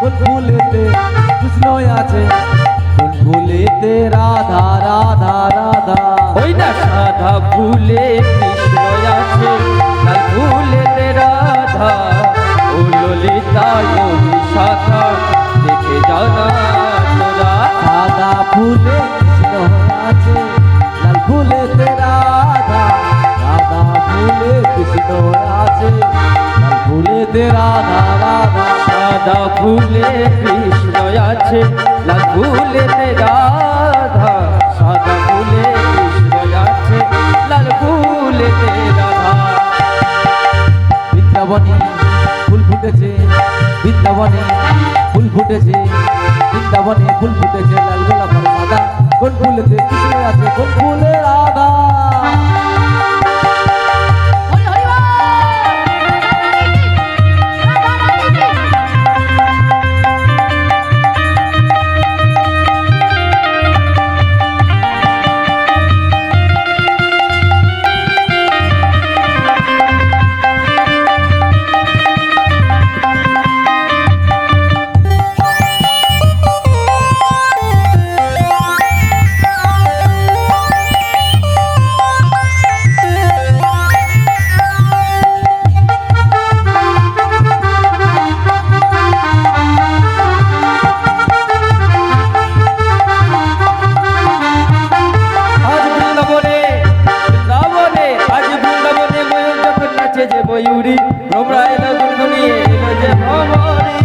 কোন ফুলেতে কৃষ্ণ আছে। কোন ফুলেতে রাধা রাধা রাধা। ওই না সাদা ফুলে কৃষ্ণ আছে। ফুলেতে রাধা ও ললিতা ও বিশাখা দেখে জানা তোরা ফুলে কৃষ্ণ আছে। লাল ফুলেতে রাধা রাধা ফুলে কৃষ্ণ আছে। লাল ফুলেতে রাধা রাধা সাদা ফুলে কৃষ্ণ আছে ফুলেতে রাধা? সাদা ফুলে কৃষ্ণ আছে, লাল ফুলেতে রাধা? বৃন্দাবনে ফুল ফুটেছে, বৃন্দাবনে ফুল ফুটেছে, বৃন্দাবনে ফুল ফুটেছে, লাল গোলাপ সাদা। কোন ফুলেতে কৃষ্ণ আছে, কোন ফুলে রাধা? ময়ূরী ভ্রমরা এলো গুনগুনিয়ে এলো যে ভ্রমরি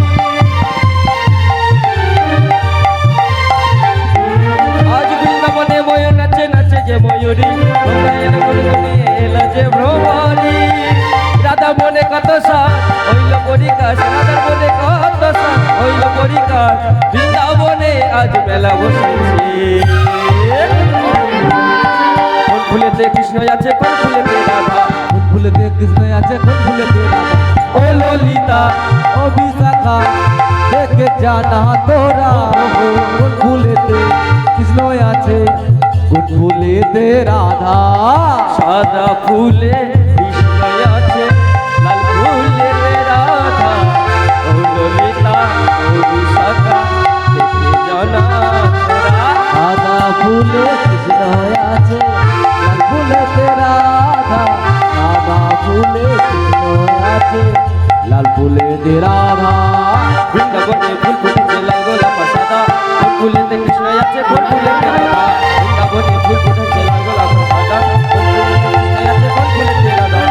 আজ বৃন্দাবনে ময়ূর নাচে নাচে যে ময়ূরী ভ্রমরা এলো গুনগুনিয়ে এলো যে ভ্রমরি রাধা মনে কত সাত হইল পরিকাশ। রাধার মনে কত সাত হইল পরিকাশ। বৃন্দাবনে আজ মেলা বসেছে। ফুলেতে কৃষ্ণ আছে কোন ফুলেতে রাধা আছে ফুলেতে রাধা ও ললিতা ও বিশাখা দেখে জানা তোরা কোন ফুলেতে কৃষ্ণ আছে। কোন ফুলেতে রাধা। সাদা ফুলে কৃষ্ণ আছে লাল রাধা। ও ললিতা ও বিশাখা দেখে জানা তোরা। সাদা ফুলে কৃষ্ণ আছে। ফুলেতে রাধা বৃন্দাবনে ফুল ফুটেছে লাল গোলাপ সাদা ফুলেতে কৃষ্ণ আছে কোন ফুলেতে রাধা বৃন্দাবনে ফুল ফুটেছে লাল গোলাপ সাদা কোন ফুলেতে কৃষ্ণ আছে কোন ফুলেতে রাধা